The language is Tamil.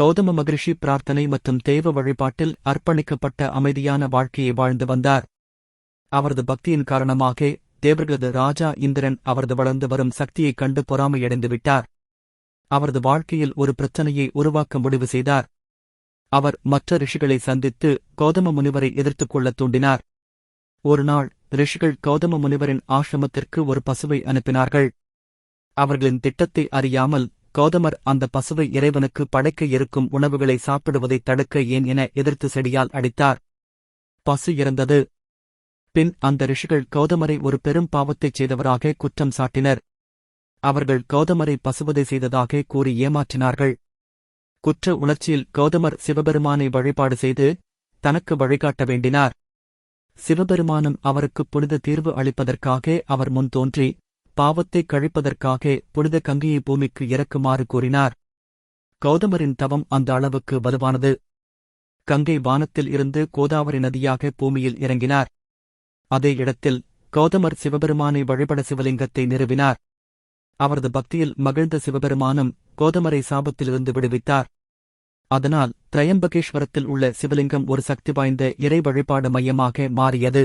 கௌதம மகரிஷி பிரார்த்தனை மற்றும் தெய்வ வழிபாட்டில் அர்ப்பணிக்கப்பட்ட அமைதியான வாழ்க்கையை வாழ்ந்து வந்தார். அவரது பக்தியின் காரணமாக தேவர்களது ராஜா இந்திரன் அவரது வளர்ந்து வரும் சக்தியைக் கண்டு பொறாமையடைந்து விட்டார். அவரது வாழ்க்கையில் ஒரு பிரச்சனையை உருவாக்க முடிவு செய்தார். அவர் மற்ற ரிஷிகளை சந்தித்து கௌதம முனிவரை எதிர்த்துக் கொள்ளத் தூண்டினார். ஒருநாள் ரிஷிகள் கௌதம முனிவரின் ஆசிரமத்திற்கு ஒரு பசுவை அனுப்பினார்கள். அவர்களின் திட்டத்தை அறியாமல் கௌதமர் அந்த பசுவை இறைவனுக்கு படைக்க இருக்கும் உணவுகளை சாப்பிடுவதைத் தடுக்க ஏன் என எதிர்த்து செடியால் அடித்தார். பசு இறந்தது. பின் அந்த ரிஷிகள் கௌதமரை ஒரு பெரும் பாவத்தைச் செய்தவராக குற்றம் சாட்டினர். அவர்கள் கௌதமரை பசுவதை செய்ததாக கூறி ஏமாற்றினார்கள். குற்ற உணர்ச்சியில் கௌதமர் சிவபெருமானை வழிபாடு செய்து தனக்கு வழிகாட்ட வேண்டினார். சிவபெருமானும் அவருக்கு புனித தீர்வு அளிப்பதற்காக அவர் முன் தோன்றி பாவத்தை கழிப்பதற்காக புனித கங்கையை பூமிக்கு இறக்குமாறு கூறினார். கௌதமரின் தவம் அந்த அளவுக்கு வலுவானது. கங்கை வானத்தில் இருந்து கோதாவரி நதியாக பூமியில் இறங்கினார். அதே இடத்தில் கௌதமர் சிவபெருமானை வழிபட சிவலிங்கத்தை நிறுவினார். அவரது பக்தியில் மகிழ்ந்த சிவபெருமானும் கோதமரை சாபத்திலிருந்து விடுவித்தார். அதனால் திரையம்பகேஸ்வரத்தில் உள்ள சிவலிங்கம் ஒரு சக்தி வாய்ந்த இறை வழிபாடு மையமாக மாறியது.